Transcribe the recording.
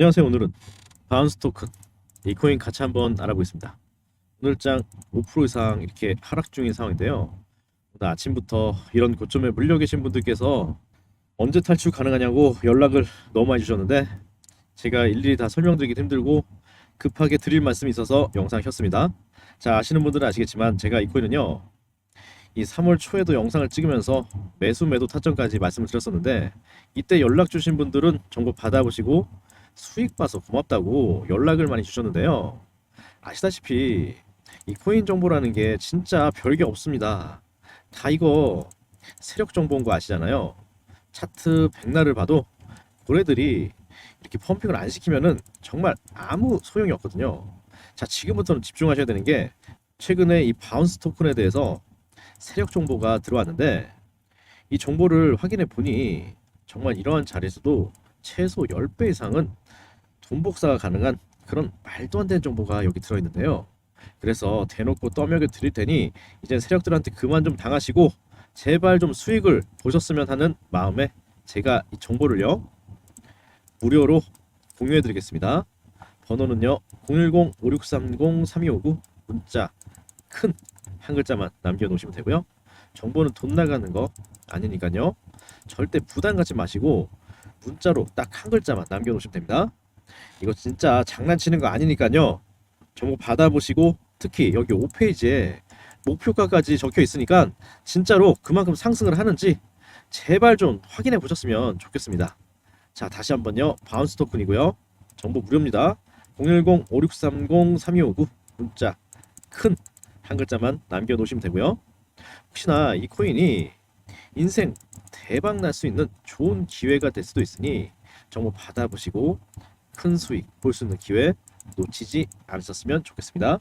안녕하세요. 오늘은 바운스 토큰 이 코인 같이 한번 알아보겠습니다. 오늘장 5% 이상 이렇게 하락 중인 상황인데요. 오늘 아침부터 이런 고점에 물려 계신 분들께서 언제 탈출 가능하냐고 연락을 너무 많이 주셨는데 제가 일일이 다 설명드리기 힘들고 급하게 드릴 말씀이 있어서 영상 켰습니다. 자 아시는 분들은 아시겠지만 제가 이 코인은요 이 3월 초에도 영상을 찍으면서 매수 매도 타점까지 말씀을 드렸었는데 이때 연락 주신 분들은 정보 받아보시고 수익 봐서 고맙다고 연락을 많이 주셨는데요. 아시다시피 이 코인 정보라는 게 진짜 별게 없습니다. 다 이거 세력 정보인 거 아시잖아요. 차트 백날을 봐도 고래들이 이렇게 펌핑을 안 시키면은 정말 아무 소용이 없거든요. 자, 지금부터는 집중하셔야 되는 게 최근에 이 바운스 토큰에 대해서 세력 정보가 들어왔는데 이 정보를 확인해 보니 정말 이러한 자리에서도 최소 10배 이상은 돈 복사가 가능한 그런 말도 안 되는 정보가 여기 들어있는데요. 그래서 대놓고 떠먹여 드릴 테니 이제 세력들한테 그만 좀 당하시고 제발 좀 수익을 보셨으면 하는 마음에 제가 이 정보를요 무료로 공유해 드리겠습니다. 번호는요 010-5630-3259 문자 큰 한 글자만 남겨놓으시면 되고요. 정보는 돈 나가는 거 아니니까요. 절대 부담 갖지 마시고 문자로 딱 한 글자만 남겨놓으시면 됩니다. 이거 진짜 장난치는 거 아니니까요. 정보 받아보시고 특히 여기 5페이지에 목표가까지 적혀 있으니까 진짜로 그만큼 상승을 하는지 제발 좀 확인해 보셨으면 좋겠습니다. 자 다시 한번요. 바운스 토큰이고요. 정보 무료입니다. 010-5630-3259 문자 큰 한 글자만 남겨놓으시면 되고요. 혹시나 이 코인이 인생 대박 날 수 있는 좋은 기회가 될 수도 있으니 정보 받아보시고 큰 수익 볼 수 있는 기회 놓치지 않으셨으면 좋겠습니다.